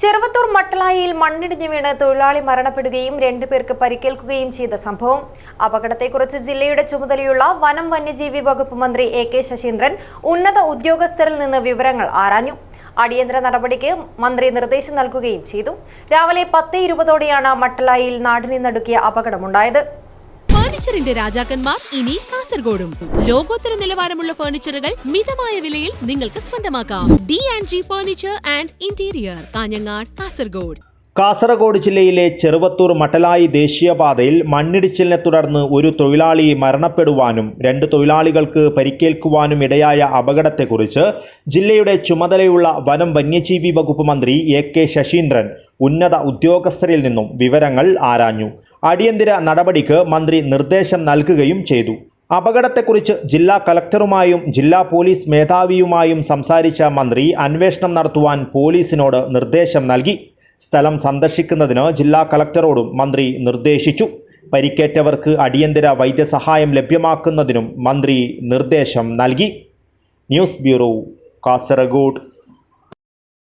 ചെറുവത്തൂർ മട്ടലായിയിൽ മണ്ണിടിഞ്ഞു വീണ് തൊഴിലാളി മരണപ്പെടുകയും രണ്ടുപേർക്ക് പരിക്കേൽക്കുകയും ചെയ്ത സംഭവം. അപകടത്തെക്കുറിച്ച് ജില്ലയുടെ ചുമതലയുള്ള വനം വന്യജീവി വകുപ്പ് മന്ത്രി എ കെ ശശീന്ദ്രൻ ഉന്നത ഉദ്യോഗസ്ഥരിൽ നിന്ന് വിവരങ്ങൾ ആരാഞ്ഞു. അടിയന്തര നടപടിക്ക് മന്ത്രി നിർദ്ദേശം നൽകുകയും ചെയ്തു. രാവിലെ പത്ത് ഇരുപതോടെയാണ് മട്ടലായിയിൽ നാടിനെ നടുക്കിയ അപകടമുണ്ടായത്. ഫർണിച്ചറിന്റെ രാജാക്കന്മാർ ഇനി കാസർഗോഡും. ലോകോത്തര നിലവാരമുള്ള ഫർണിച്ചറുകൾ മിതമായ വിലയിൽ നിങ്ങൾക്ക് സ്വന്തമാക്കാം. D and G furniture and interior Kanhangad Kasaragod. Kasaragod ജില്ലയിലെ ചെറുവത്തൂർ മട്ടലായി ദേശീയപാതയിൽ മണ്ണിടിച്ചിലിനെ തുടർന്ന് ഒരു തൊഴിലാളി മരണപ്പെടുവാനും രണ്ട് തൊഴിലാളികൾക്ക് പരിക്കേൽക്കുവാനും ഇടയായ അപകടത്തെക്കുറിച്ച് ജില്ലയുടെ ചുമതലയുള്ള വനം വന്യജീവി വകുപ്പ് മന്ത്രി എ കെ ശശീന്ദ്രൻ ഉന്നത ഉദ്യോഗസ്ഥരിൽ നിന്നും വിവരങ്ങൾ ആരാഞ്ഞു. അടിയന്തര നടപടിക്ക് മന്ത്രി നിർദ്ദേശം നൽകുകയും ചെയ്തു. അപകടത്തെക്കുറിച്ച് ജില്ലാ കലക്ടറുമായും ജില്ലാ പോലീസ് മേധാവിയുമായും സംസാരിച്ച മന്ത്രി അന്വേഷണം നടത്തുവാൻ പോലീസിനോട് നിർദ്ദേശം നൽകി. സ്ഥലം സന്ദർശിക്കുന്നതിന് ജില്ലാ കലക്ടറോടും മന്ത്രി നിർദ്ദേശിച്ചു. പരിക്കേറ്റവർക്ക് അടിയന്തര വൈദ്യസഹായം ലഭ്യമാക്കുന്നതിനും മന്ത്രി നിർദ്ദേശം നൽകി. News bureau Kasaragod.